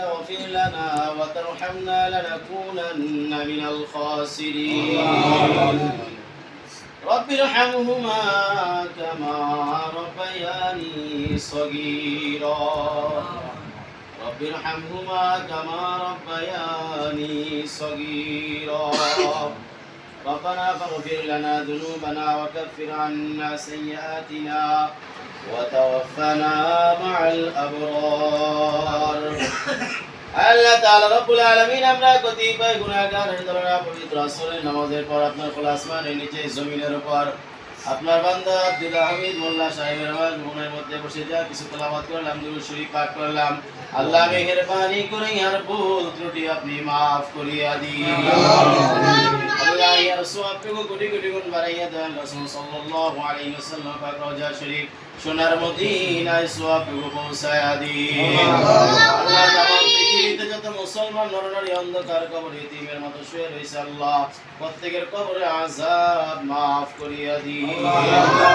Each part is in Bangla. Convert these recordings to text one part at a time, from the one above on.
تغفر لنا وترحمنا لنكونن من الخاسرين. رب ارحمهما كما ربياني صغيرا. رب ارحمهما كما ربياني صغيرا. ربنا فاغفر لنا ذنوبنا وكفر عنا سيئاتنا وتوفنا مع الأبرار. আল্লাহ পর আপনার সাহেবের মধ্যে বসে কিছু করলাম পাঠ করলাম। আল্লাহ করে আর ত্রুটি আপনি মাফ করিয়া দিন। সওয়াব থেকে কোটি কোটি গুণ বাড়াইয়া দেন রাসূল সাল্লাল্লাহু আলাইহি ওয়াসাল্লাম পাক রওজা শরীফ সোনার মদিনায় সওয়াব পৌঁছায়া দিন। আল্লাহ তামাম পৃথিবীতে যত মুসলমান নরনারী অন্ধকার কবর ইতিমের মতো শুয়ে রয়েছে আল্লাহ প্রত্যেকের কবরে আযাব মাফ করিয়া দিন। আল্লাহ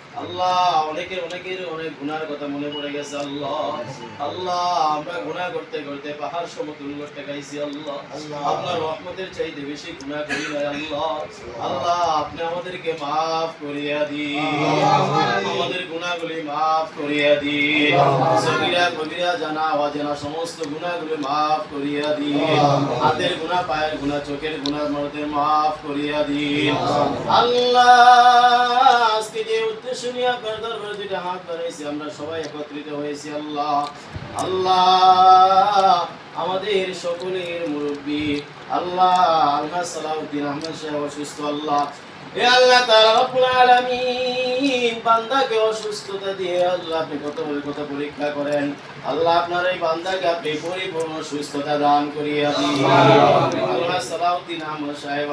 আল্লাহ অনেকের অনেকের অনেক গুনার কথা মনে পড়ে গেছে আল্লাহ। আল্লাহ আমরা গুনাহ করতে করতে পাহাড় সমতুল করতে গাইছি আল্লাহ। আপনার রহমতের চাইতে বেশি গুনাহ করি নাই আল্লাহ। আল্লাহ আপনি আমাদেরকে মাফ করিয়া দিন। আমাদের গুনাহগুলি মাফ করিয়া দিন। সগীরা কবিরা জানা অজানা সমস্ত গুনাহগুলি মাফ করিয়া দিন। হাতের গুনাহ পায়ের গুনাহ চোখের গুনাহ মরদের মাফ করিয়া দিন। আল্লাহ। আজকে যে উদ্দেশ্য নিয়ে দুইটা হাত বাড়াইছি আমরা সবাই একত্রিত হয়েছি আল্লাহ। আল্লাহ আমাদের সকলের মুরব্বী। আল্লাহ আল্লাহ সালাউদ্দিন আহমদ সাহেব অসুস্থ আল্লাহ। এ আল্লাহ তাআলা রব্বুল আলামিন বান্দাকে অসুস্থতা দিয়ে আল্লাহ আপনি কত পরীক্ষা করেন। আল্লাহ আপনার এই বান্দাকে আপনি পরিপূর্ণ সুস্থতা দান করিয়া দিন। আল্লাহ সালাউদ্দিন আহমদ সাহেব